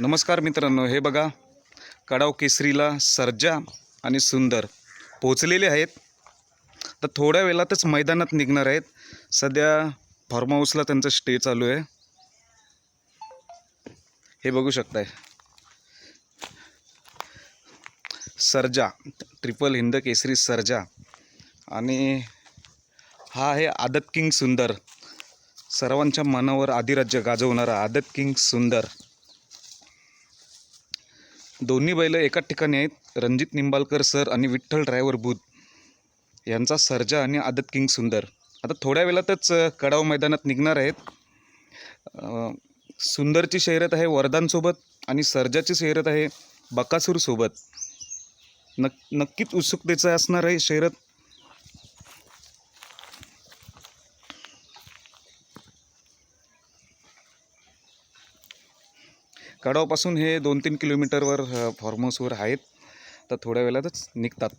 नमस्कार मित्रांनो हे बघा कडाव केसरीला सर्जा आणि सुंदर पोचलेले आहेत. तर थोड्या वेळातच मैदानात निघणार आहेत. सध्या फार्म हाऊसला त्यांचं स्टे चालू आहे. हे बघू शकताय. सर्जा ट्रिपल हिंद केसरी सर्जा. आणि हा आहे आदत किंग सुंदर. सर्वांच्या मनावर आधिराज्य गाजवणारा आदत किंग सुंदर. दोन्ही बैल एकाच ठिकाणी आहेत. रणजित निंबाळकर सर आणि विठ्ठल ड्रायव्हर बुध. यांचा सर्जा आणि आदत किंग सुंदर. आता थोड्या वेळातच कडाव मैदानात निघणार आहेत. सुंदरची शर्यत आहे वरदानसोबत आणि सर्जाची शर्यत आहे बकासूरसोबत नक नक्कीच उत्सुकतेचं असणार आहे शर्यत. कडावपासून हे दोन तीन किलोमीटरवर फॉर्महाऊसवर फार्म हाऊसवर आहेत. तर थोड्या वेळातच निघतात.